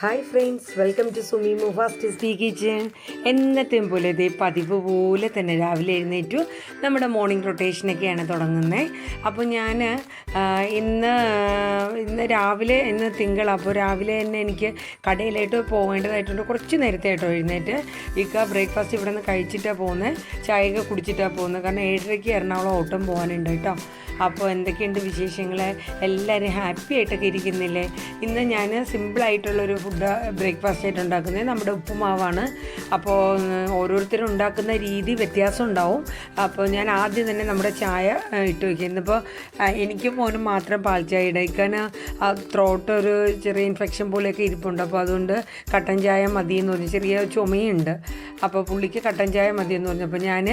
Hi friends welcome to Sumi Mufas സ്പീ kitchen എന്നത്തെയും പോലെ ഇതേ പതിവ് പോലെ തന്നെ രാവിലെ എഴുന്നേറ്റു. നമ്മുടെ മോർണിംഗ് റൊട്ടേഷനൊക്കെയാണ് തുടങ്ങുന്നത് അപ്പോൾ ഞാൻ ഇന്ന് ഇന്ന് രാവിലെ ഇന്ന് തിങ്കൾ അപ്പോൾ രാവിലെ തന്നെ എനിക്ക് കടയിലായിട്ട് പോകേണ്ടതായിട്ടുണ്ട്. കുറച്ച് നേരത്തെ ആയിട്ടോ എഴുന്നേറ്റ്. ഇക്ക ബ്രേക്ക്ഫാസ്റ്റ് ഇവിടെ നിന്ന് കഴിച്ചിട്ടാണ് പോകുന്നത് ചായയൊക്കെ കുടിച്ചിട്ടാണ് പോകുന്നത് കാരണം ഏഴരയ്ക്ക് എറണാകുളം ഓട്ടം പോകാനുണ്ട് കേട്ടോ. അപ്പോൾ എന്തൊക്കെയുണ്ട് വിശേഷങ്ങൾ എല്ലാവരും ഹാപ്പി ആയിട്ടൊക്കെ ഇരിക്കുന്നില്ലേ? ഇന്ന് ഞാൻ സിമ്പിളായിട്ടുള്ളൊരു ഫുഡ് ബ്രേക്ക്ഫാസ്റ്റ് ആയിട്ട് ഉണ്ടാക്കുന്നത് നമ്മുടെ ഉപ്പുമാവാണ്. അപ്പോൾ ഓരോരുത്തരും ഉണ്ടാക്കുന്ന രീതി വ്യത്യാസം ഉണ്ടാവും. അപ്പോൾ ഞാൻ ആദ്യം തന്നെ നമ്മുടെ ചായ ഇട്ട് വയ്ക്കുക ഇന്നിപ്പോൾ എനിക്കും മോനും മാത്രം പാൽ ചായ ഇടയ്ക്കാൻ ത്രോട്ട് ഒരു ചെറിയ ഇൻഫെക്ഷൻ പോലെയൊക്കെ ഇരിപ്പുണ്ട്. അപ്പോൾ അതുകൊണ്ട് കട്ടൻ ചായ മതി എന്ന് പറഞ്ഞു. ചെറിയ ചുമയുണ്ട്. അപ്പോൾ പുള്ളിക്ക് കട്ടൻ ചായ മതി എന്ന് പറഞ്ഞപ്പോൾ ഞാൻ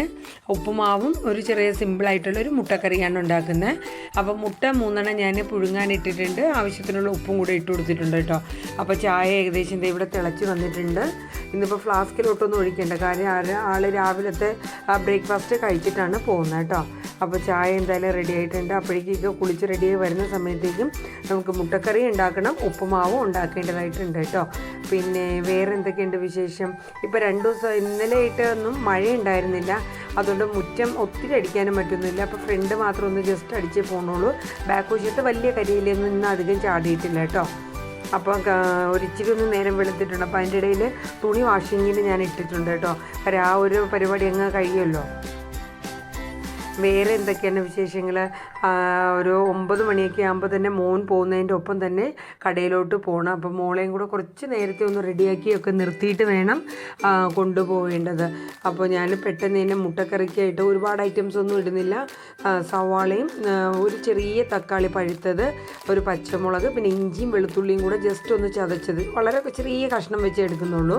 ഉപ്പുമാവും ഒരു ചെറിയ സിമ്പിളായിട്ടുള്ള ഒരു മുട്ടക്കറിയാണ് ഉണ്ടാക്കുന്നത് അപ്പോൾ മുട്ട മൂന്നെണ്ണം ഞാൻ പുഴുങ്ങാൻ ഇട്ടിട്ടുണ്ട്. ആവശ്യത്തിനുള്ള ഉപ്പും കൂടെ ഇട്ട് കൊടുത്തിട്ടുണ്ട് കേട്ടോ. അപ്പോൾ ചായ ഏകദേശം ദേ ഇവിടെ തിളച്ച് വന്നിട്ടുണ്ട്. ഇന്നിപ്പോൾ ഫ്ലാസ്കിലോട്ടൊന്നും ഒഴിക്കേണ്ട. കാര്യം ആൾ രാവിലത്തെ ബ്രേക്ക്ഫാസ്റ്റ് കഴിച്ചിട്ടാണ് പോകുന്നത് കേട്ടോ. അപ്പോൾ ചായ എന്തായാലും റെഡി ആയിട്ടുണ്ട്. അപ്പോഴേക്കൊക്കെ കുളിച്ച് റെഡിയായി വരുന്ന സമയത്തേക്കും നമുക്ക് മുട്ടക്കറി ഉണ്ടാക്കണം. ഉപ്പുമാവും ഉണ്ടാക്കേണ്ടതായിട്ടുണ്ട് കേട്ടോ. പിന്നെ വേറെ എന്തൊക്കെയുണ്ട് വിശേഷം? ഇപ്പോൾ രണ്ട് ദിവസം ഇന്നലെ ആയിട്ട് ഒന്നും മഴ ഉണ്ടായിരുന്നില്ല അതുകൊണ്ട് മുറ്റം ഒത്തിരി അടിക്കാനും പറ്റുന്നില്ല. അപ്പോൾ ഫ്രണ്ട് മാത്രം ഒന്ന് ജസ്റ്റ് അടിച്ചേ പോകണുള്ളൂ ബാക്ക് വശത്ത് വലിയ കരിയിലൊന്നും ഇന്ന് അധികം ചാടിയിട്ടില്ല കേട്ടോ. അപ്പോൾ ഒരിച്ചിരി ഒന്ന് നേരം വെളുത്തിട്ടുണ്ട്. അപ്പോൾ അതിന്റെ ഇടയിൽ തുണി വാഷിങ്ങിന് ഞാൻ ഇട്ടിട്ടുണ്ട് കേട്ടോ. കാര്യം ആ ഒരു പരിപാടി അങ്ങ് കഴിയുമല്ലോ? വേറെ എന്തൊക്കെയാണ് വിശേഷങ്ങൾ ഒരു ഒമ്പത് മണിയൊക്കെ ആകുമ്പോൾ തന്നെ മോൻ പോകുന്നതിന്റെ ഒപ്പം തന്നെ കടയിലോട്ട് പോകണം അപ്പോൾ മോളെയും കൂടെ കുറച്ച് നേരത്തെ ഒന്ന് റെഡിയാക്കിയൊക്കെ നിർത്തിയിട്ട് വേണം കൊണ്ടുപോകേണ്ടത്. അപ്പോൾ ഞാൻ പെട്ടെന്ന് തന്നെ മുട്ടക്കറിക്കായിട്ട് ഒരുപാട് ഐറ്റംസ് ഒന്നും ഇടുന്നില്ല. സവാളയും ഒരു ചെറിയ തക്കാളി പഴുത്തത് ഒരു പച്ചമുളക് പിന്നെ ഇഞ്ചിയും വെളുത്തുള്ളിയും കൂടെ ജസ്റ്റ് ഒന്ന് ചതച്ചത്. വളരെ ചെറിയ കഷ്ണം വെച്ച് എടുക്കുന്നുള്ളൂ.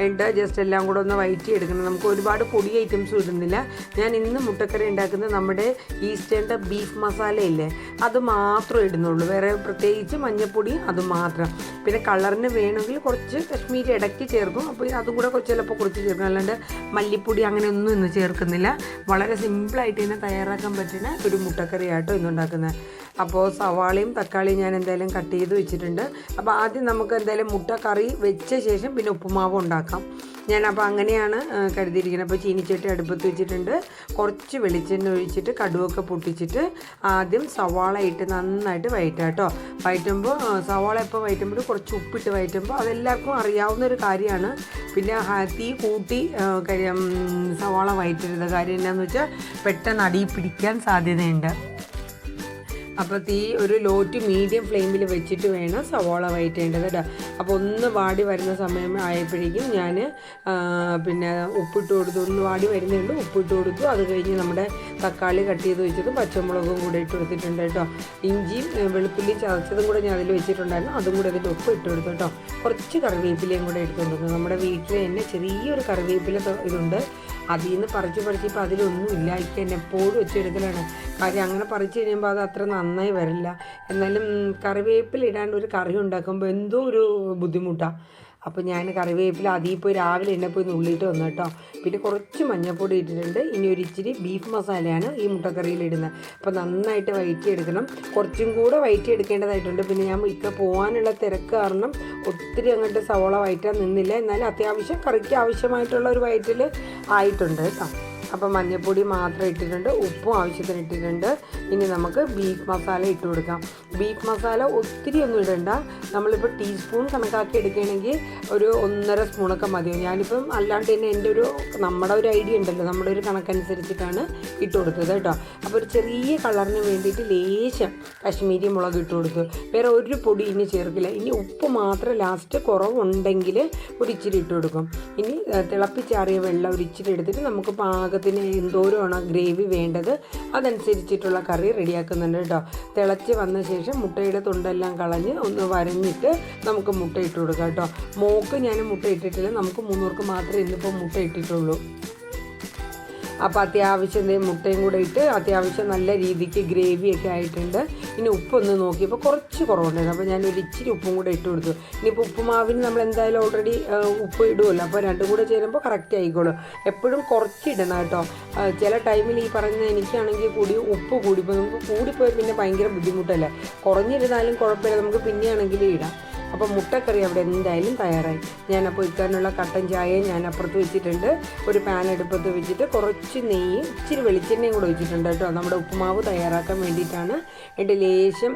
എന്നിട്ട് ജസ്റ്റ് എല്ലാം കൂടെ ഒന്ന് വയറ്റി എടുക്കണം നമുക്ക് ഒരുപാട് പൊടി ഐറ്റംസും ഇടുന്നില്ല. ഞാൻ ഇന്ന് മുട്ടക്കറി ഉണ്ടാക്കുന്നത് നമ്മുടെ ഈസ്റ്റേണിന്റെ ബീഫ് മസാല ഇല്ലേ അത് മാത്രം ഇടുന്നുള്ളൂ. വേറെ പ്രത്യേകിച്ച് മഞ്ഞൾപ്പൊടി അത് മാത്രം. പിന്നെ കളറിന് വേണമെങ്കിൽ കുറച്ച് കശ്മീരി ഇടയ്ക്ക് ചേർക്കും. അപ്പോൾ അതും കൂടെ ചിലപ്പോൾ കുറച്ച് ചേർക്കും. അല്ലാണ്ട് മല്ലിപ്പൊടി അങ്ങനെ ഒന്നും ഇന്ന് ചേർക്കുന്നില്ല. വളരെ സിമ്പിളായിട്ട് തന്നെ തയ്യാറാക്കാൻ പറ്റുന്ന ഒരു മുട്ടക്കറിയാട്ടോ ഇന്നുണ്ടാക്കുന്നത് അപ്പോൾ സവാളയും തക്കാളിയും ഞാൻ എന്തായാലും കട്ട് ചെയ്ത് വെച്ചിട്ടുണ്ട്. അപ്പോൾ ആദ്യം നമുക്ക് എന്തായാലും മുട്ടക്കറി കറി വെച്ച ശേഷം പിന്നെ ഉപ്പുമാവ് ഉണ്ടാക്കാം. ഞാൻ അപ്പോൾ അങ്ങനെയാണ് കരുതിയിരിക്കുന്നത്. അപ്പോൾ ചീനിച്ചട്ടി അടുപ്പത്ത് വെച്ചിട്ടുണ്ട്. കുറച്ച് വെളിച്ചെണ്ണ ഒഴിച്ചിട്ട് കടുവൊക്കെ പൊട്ടിച്ചിട്ട് ആദ്യം സവാള ഇട്ട് നന്നായിട്ട് വയറ്റാം കേട്ടോ. വയറ്റുമ്പോൾ സവാള ഇപ്പോൾ വയറ്റുമ്പോൾ കുറച്ച് ഉപ്പിട്ട് വയറ്റുമ്പോൾ അതെല്ലാവർക്കും അറിയാവുന്ന ഒരു കാര്യമാണ്. പിന്നെ തീ കൂട്ടി സവാള വയറ്റരുത്. കാര്യം എന്നാന്ന് വെച്ചാൽ പെട്ടെന്ന് അടിയിൽ പിടിക്കാൻ സാധ്യതയുണ്ട്. അപ്പോൾ തീ ഒരു ലോ ടു മീഡിയം ഫ്ലെയിമിൽ വെച്ചിട്ട് വേണം സവാള വയറ്റേണ്ടത് കേട്ടോ. അപ്പോൾ ഒന്ന് വാടി വരുന്ന സമയം ആയപ്പോഴേക്കും ഞാൻ പിന്നെ ഉപ്പിട്ട് കൊടുത്തു. ഒന്ന് വാടി വരുന്നുണ്ട് ഉപ്പിട്ട് കൊടുത്തു. അത് കഴിഞ്ഞ് നമ്മുടെ തക്കാളി കട്ട് ചെയ്ത് വെച്ചതും പച്ചമുളകും കൂടെ ഇട്ട് കൊടുത്തിട്ടുണ്ട് കേട്ടോ. ഇഞ്ചിയും വെളുത്തുള്ളിയും ചതച്ചതും കൂടെ ഞാൻ അതിൽ വെച്ചിട്ടുണ്ടായിരുന്നു. അതും കൂടെ അതിന്റെ ഉപ്പ് ഇട്ട് കൊടുത്തു കേട്ടോ. കുറച്ച് കറിവേപ്പിലയും കൂടെ എടുത്തുകൊണ്ടിരുന്നു നമ്മുടെ വീട്ടിൽ തന്നെ ചെറിയൊരു കറിവേപ്പില ഇതുണ്ട്. അതിൽ നിന്ന് പറിച്ച് പറിച്ച് ഇപ്പോൾ അതിലൊന്നും ഇല്ല. ഇപ്പം എന്നെ എപ്പോഴും വെച്ചെടുക്കലാണ് കാര്യം അങ്ങനെ പറിച്ച് കഴിയുമ്പോൾ അത് അത്ര നന്നായി വരില്ല. എന്നാലും കറിവേപ്പില ഇടാണ്ട് ഒരു കറി ഉണ്ടാക്കുമ്പോൾ എന്തോ ഒരു ബുദ്ധിമുട്ടാണ് അപ്പോൾ ഞാൻ കറിവേപ്പില അതിൽ പോയി രാവിലെ എന്നെ പോയി നുള്ളിയിട്ട് വന്നു കേട്ടോ. പിന്നെ കുറച്ച് മഞ്ഞൾപ്പൊടി ഇട്ടിട്ടുണ്ട്. ഇനി ഒരു ഇച്ചിരി ബീഫ് മസാലയാണ് ഈ മുട്ടക്കറിയിൽ ഇടുന്നത്. അപ്പോൾ നന്നായിട്ട് വയറ്റി എടുക്കണം കുറച്ചും കൂടെ വയറ്റി എടുക്കേണ്ടതായിട്ടുണ്ട് പിന്നെ ഞാൻ ഇപ്പം പോകാനുള്ള തിരക്ക് കാരണം ഒത്തിരി അങ്ങോട്ട് സവോള വയറ്റാൻ നിന്നില്ല. എന്നാലും അത്യാവശ്യം കറിക്ക് ആവശ്യമായിട്ടുള്ള ഒരു വയറ്റിൽ ആയിട്ടുണ്ട് കേട്ടോ. അപ്പോൾ മഞ്ഞൾപ്പൊടി മാത്രം ഇട്ടിട്ടുണ്ട് ഉപ്പും ആവശ്യത്തിന് ഇട്ടിട്ടുണ്ട്. ഇനി നമുക്ക് ബീഫ് മസാല ഇട്ട് കൊടുക്കാം. ബീഫ് മസാല ഒത്തിരി ഒന്നും ഇടണ്ട. നമ്മളിപ്പോൾ ടീസ്പൂൺ കണക്കാക്കി എടുക്കുകയാണെങ്കിൽ ഒരു ഒന്നര സ്പൂണൊക്കെ മതിയാവും ഞാനിപ്പം അല്ലാണ്ട് തന്നെ എന്റെ ഒരു നമ്മുടെ ഒരു ഐഡിയ ഉണ്ടല്ലോ. നമ്മുടെ ഒരു കണക്കനുസരിച്ചിട്ടാണ് ഇട്ട് കൊടുത്തത് കേട്ടോ. അപ്പോൾ ഒരു ചെറിയ കളറിന് വേണ്ടിയിട്ട് ലേശം കശ്മീരി മുളക് ഇട്ട് കൊടുത്തു. വേറെ ഒരു പൊടി ഇനി ചേർക്കില്ല. ഇനി ഉപ്പ് മാത്രം ലാസ്റ്റ് കുറവുണ്ടെങ്കിൽ ഒരു ഇച്ചിരി ഇട്ട് കൊടുക്കും. ഇനി തിളപ്പിച്ചാറിയ വെള്ളം ഒരു ഇച്ചിരി എടുത്തിട്ട് നമുക്ക് പാകത്തിന് എന്തോരമാണ് ഗ്രേവി വേണ്ടത്? അതനുസരിച്ചിട്ടുള്ള കറി റെഡിയാക്കുന്നുണ്ട് കേട്ടോ. തിളച്ച് വന്ന ശേഷം മുട്ടയുടെ തൊണ്ടെല്ലാം കളഞ്ഞ് ഒന്ന് വരഞ്ഞിട്ട് നമുക്ക് മുട്ട ഇട്ട് കൊടുക്കാം കേട്ടോ. മോക്ക് ഞാൻ മുട്ട ഇട്ടിട്ടില്ല. നമുക്ക് മൂന്നൂർക്ക് മാത്രമേ ഇന്നിപ്പോൾ മുട്ട ഇട്ടിട്ടുള്ളൂ. അപ്പോൾ അത്യാവശ്യം മുട്ടയും കൂടെ ഇട്ട് അത്യാവശ്യം നല്ല രീതിക്ക് ഗ്രേവിയൊക്കെ ആയിട്ടുണ്ട്. ഇനി ഉപ്പൊന്ന് നോക്കിയപ്പോൾ കുറച്ച് കുറവുണ്ടായിരുന്നു. അപ്പോൾ ഞാൻ ഒരു ഇച്ചിരി ഉപ്പും കൂടെ ഇട്ട് കൊടുത്തു. ഇനിയിപ്പോൾ ഉപ്പുമാവിന് നമ്മൾ എന്തായാലും ഓൾറെഡി ഉപ്പ് ഇടുമല്ലോ അപ്പോൾ രണ്ടും കൂടെ ചേരുമ്പോൾ കറക്റ്റ് ആയിക്കോളും. എപ്പോഴും കുറച്ചിടണം കേട്ടോ. ചില ടൈമിൽ ഈ പറഞ്ഞ എനിക്കാണെങ്കിൽ കൂടി ഉപ്പ് കൂടിപ്പോൾ നമുക്ക് കൂടിപ്പോയി പിന്നെ ഭയങ്കര ബുദ്ധിമുട്ടല്ലേ? കുറഞ്ഞിരുന്നാലും കുഴപ്പമില്ല. നമുക്ക് പിന്നെയാണെങ്കിലും ഇടാം. അപ്പോൾ മുട്ടക്കറി അവിടെ എന്തായാലും തയ്യാറായി. അപ്പോൾ ഇക്കാനുള്ള കട്ടൻ ചായ ഞാൻ അപ്പുറത്ത് വെച്ചിട്ടുണ്ട്. ഒരു പാൻ എടുപ്പത്ത് വെച്ചിട്ട് കുറച്ച് നെയ്യും ഇച്ചിരി വെളിച്ചെണ്ണയും കൂടെ വെച്ചിട്ടുണ്ട് കേട്ടോ. നമ്മുടെ ഉപ്പുമാവ് തയ്യാറാക്കാൻ വേണ്ടിയിട്ടാണ്. എന്റെ ലേശം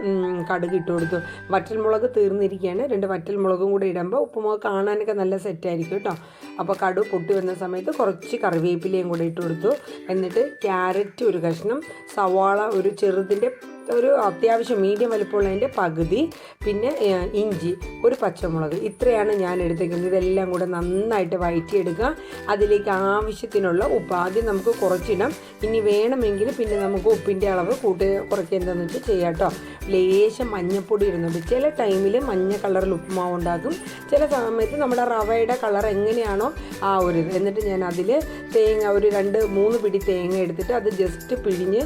കടുക് ഇട്ട് കൊടുത്തു. വറ്റൽമുളക് തീർന്നിരിക്കുകയാണ്. രണ്ട് വറ്റൽമുളകും കൂടെ ഇടുമ്പോൾ ഉപ്പുമാവ് കാണാനൊക്കെ നല്ല സെറ്റായിരിക്കും കേട്ടോ. അപ്പോൾ കടു പൊട്ടി വന്ന സമയത്ത് കുറച്ച് കറിവേപ്പിലയും കൂടെ ഇട്ട് കൊടുത്തു. എന്നിട്ട് ക്യാരറ്റ് ഒരു കഷ്ണം സവാള ഒരു ചെറുതിന്റെ ഒരു അത്യാവശ്യം മീഡിയം വലിപ്പമുള്ളതിന്റെ പകുതി പിന്നെ ഇഞ്ചി ഒരു പച്ചമുളക്. ഇത്രയാണ് ഞാൻ എടുത്തേക്കുന്നത്. ഇതെല്ലാം കൂടെ നന്നായിട്ട് വഴറ്റിയെടുക്കുക അതിലേക്ക് ആവശ്യത്തിനുള്ള ഉപ്പ്. ആദ്യം നമുക്ക് കുറച്ചിടാം ഇനി വേണമെങ്കിൽ പിന്നെ നമുക്ക് ഉപ്പിന്റെ അളവ് കൂട്ടി കുറയ്ക്കുക എന്താണെന്ന് വെച്ചാൽ ചെയ്യാം കേട്ടോ ലേശം മഞ്ഞപ്പൊടി ഇടുന്നുണ്ട്. ചില ടൈമിൽ മഞ്ഞ കളറിൽ ഉപ്പുമാവ് ഉണ്ടാക്കും ചില സമയത്ത് നമ്മുടെ റവയുടെ കളർ എങ്ങനെയാണോ ആ ഒരു എന്നിട്ട് ഞാൻ അതിൽ തേങ്ങ ഒരു രണ്ട് മൂന്ന് പിടി തേങ്ങ എടുത്തിട്ട് അത് ജസ്റ്റ് പിഴിഞ്ഞ്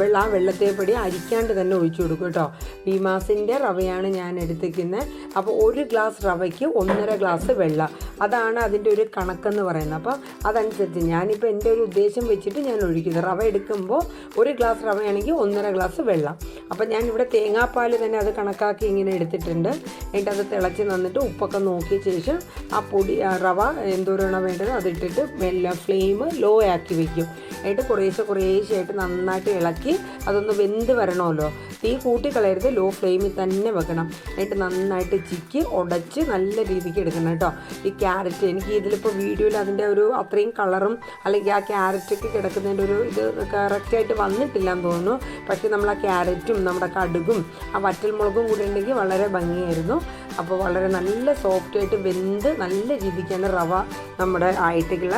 വെള്ള ആ വെള്ളത്തെ അരിക്കാണ്ട് തന്നെ ഒഴിച്ചു കൊടുക്കും കേട്ടോ. ഭീമാസിന്റെ റവയാണ് ഞാൻ എടുത്തിരിക്കുന്നത്. അപ്പോൾ ഒരു ഗ്ലാസ് റവയ്ക്ക് ഒന്നര ഗ്ലാസ് വെള്ളം. അതാണ് അതിന്റെ ഒരു കണക്കെന്ന് പറയുന്നത്. അപ്പോൾ അതനുസരിച്ച് ഞാനിപ്പോൾ എന്റെ ഒരു ഉദ്ദേശം വെച്ചിട്ട് ഞാൻ ഒഴിക്കുന്നത്. റവ എടുക്കുമ്പോൾ ഒരു ഗ്ലാസ് റവയാണെങ്കിൽ ഒന്നര ഗ്ലാസ് വെള്ളം. അപ്പോൾ ഞാൻ ഇവിടെ തേങ്ങാപ്പാൽ തന്നെ അത് കണക്കാക്കി ഇങ്ങനെ എടുത്തിട്ടുണ്ട്. എന്നിട്ട് അത് തിളച്ച് തന്നിട്ട് ഉപ്പൊക്കെ നോക്കിയ ശേഷം ആ പൊടി റവ എന്തോരണോ വേണ്ടത് അതിട്ടിട്ട് മെല്ലെ ഫ്ലെയിം ലോ ആക്കി വയ്ക്കും എന്നിട്ട് കുറേശ്ശെ കുറേശ്ശെ ആയിട്ട് നന്നായിട്ട് ഇളക്കി അതൊന്ന് വെന്ത് വരണമല്ലോ. തീ കൂട്ടിക്കളയരുത്. ലോ ഫ്ലെയിമിൽ തന്നെ വെക്കണം. എന്നിട്ട് നന്നായിട്ട് ചിക്കി ഉടച്ച് നല്ല രീതിക്ക് എടുക്കണം കേട്ടോ. ഈ ക്യാരറ്റ് എനിക്ക് ഇതിലിപ്പോൾ വീഡിയോയിൽ അതിന്റെ ഒരു അത്രയും കളറും അല്ലെങ്കിൽ ആ ക്യാരറ്റൊക്കെ കിടക്കുന്നതിന്റെ ഒരു ഇത് കറക്റ്റായിട്ട് വന്നിട്ടില്ല എന്ന് തോന്നുന്നു. പക്ഷേ നമ്മൾ ആ ക്യാരറ്റും നമ്മുടെ കടുകും ആ വറ്റൽ മുളകും കൂടി ഉണ്ടെങ്കിൽ വളരെ ഭംഗിയായിരുന്നു. അപ്പോൾ വളരെ നല്ല സോഫ്റ്റായിട്ട് വെന്ത് നല്ല രീതിക്കാണ് റവ നമ്മുടെ ആയിട്ടുള്ള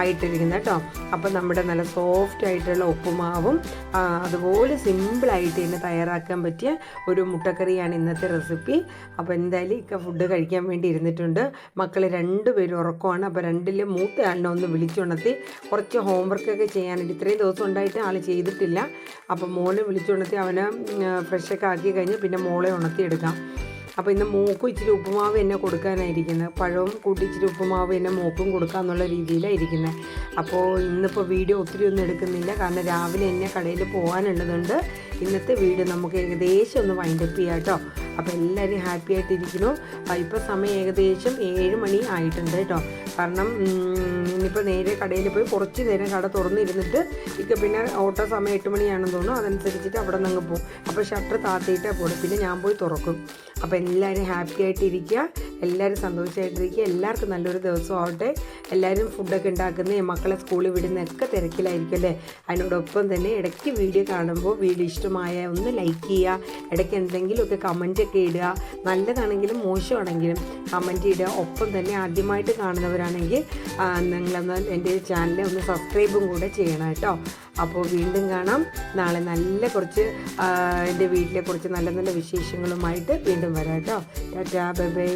ആയിട്ടിരിക്കുന്നത് കേട്ടോ. അപ്പോൾ നമ്മുടെ നല്ല സോഫ്റ്റ് ആയിട്ടുള്ള ഉപ്പുമാവും അതുപോലെ സിമ്പിളായിട്ട് തന്നെ തയ്യാറാക്കാൻ പറ്റിയ ഒരു മുട്ടക്കറിയാണ് ഇന്നത്തെ റെസിപ്പി. അപ്പോൾ എന്തായാലും ഇക്ക ഫുഡ് കഴിക്കാൻ വേണ്ടി ഇരുന്നിട്ടുണ്ട്. മക്കൾ രണ്ടുപേരും ഉറക്കമാണ്. അപ്പോൾ രണ്ടിൽ മൂത്ത ആളിനെ ഒന്ന് വിളിച്ചുണർത്തി കുറച്ച് ഹോംവർക്കൊക്കെ ചെയ്യാനുണ്ട്. ഇത്രയും ദിവസം ഉണ്ടായിട്ട് ആൾ ചെയ്തിട്ടില്ല. അപ്പോൾ മോനെ വിളിച്ചുണർത്തി അവനെ ഫ്രഷൊക്കെ ആക്കി കഴിഞ്ഞ് പിന്നെ മോളെ ഉണർത്തിയെടുക്കാം. അപ്പോൾ ഇന്ന് മൂക്കും ഇച്ചിരി ഉപ്പുമാവ് എന്നെ കൊടുക്കാനായിരിക്കുന്നത് പഴവും കൂട്ടി ഇച്ചിരി ഉപ്പുമാവ് എന്നെ മൂക്കും കൊടുക്കാന്നുള്ള രീതിയിലാണ് ഇരിക്കുന്നത് അപ്പോൾ ഇന്നിപ്പോൾ വീഡിയോ ഒത്തിരി ഒന്നും എടുക്കുന്നില്ല. കാരണം രാവിലെ എന്നെ കടയിൽ പോകാനുള്ളതുകൊണ്ട് ഇന്നത്തെ വീഡിയോ നമുക്ക് ഏകദേശം ഒന്ന് വൈൻഡപ്പ് ചെയ്യാം കേട്ടോ അപ്പോൾ എല്ലാവരും ഹാപ്പി ആയിട്ടിരിക്കുന്നു. ഇപ്പോൾ സമയം ഏകദേശം ഏഴ് മണി ആയിട്ടുണ്ട് കേട്ടോ. കാരണം ഇനിയിപ്പോൾ നേരെ കടയിൽ പോയി കുറച്ച് നേരം കട തുറന്നിരുന്നിട്ട് ഇപ്പം പിന്നെ ഓട്ടോ സമയം എട്ട് മണിയാണെന്ന് തോന്നുന്നു. അതനുസരിച്ചിട്ട് അവിടെ നിന്ന് അങ്ങ് പോകും. അപ്പോൾ ഷട്ടർ താത്തിയിട്ടേ പോകും പിന്നെ ഞാൻ പോയി തുറക്കും. അപ്പോൾ എല്ലാവരും ഹാപ്പി ആയിട്ടിരിക്കുക. എല്ലാവരും സന്തോഷമായിട്ടിരിക്കുക എല്ലാവർക്കും നല്ലൊരു ദിവസം ആവട്ടെ. എല്ലാവരും ഫുഡൊക്കെ ഉണ്ടാക്കുന്ന മക്കളെ സ്കൂളിൽ വിടുന്നതൊക്കെ തിരക്കിലായിരിക്കും അല്ലേ? അതിനോടൊപ്പം തന്നെ ഇടയ്ക്ക് വീഡിയോ കാണുമ്പോൾ വീഡിയോ ഇഷ്ടമായ ഒന്ന് ലൈക്ക് ചെയ്യുക. ഇടയ്ക്ക് എന്തെങ്കിലുമൊക്കെ കമന്റൊക്കെ ഇടുക. നല്ലതാണെങ്കിലും മോശമാണെങ്കിലും കമന്റ് ഇടുക. ഒപ്പം തന്നെ ആദ്യമായിട്ട് കാണുന്നവരാണെങ്കിൽ നിങ്ങളൊന്ന് എന്റെ ചാനലിൽ ഒന്ന് സബ്സ്ക്രൈബും കൂടെ ചെയ്യണം കേട്ടോ. അപ്പോൾ വീണ്ടും കാണാം. നാളെ നല്ല കുറച്ച് എന്റെ വീട്ടിലെ കുറച്ച് നല്ല നല്ല വിശേഷങ്ങളുമായിട്ട് വീണ്ടും വരാം കേട്ടോ. Tata bye bye.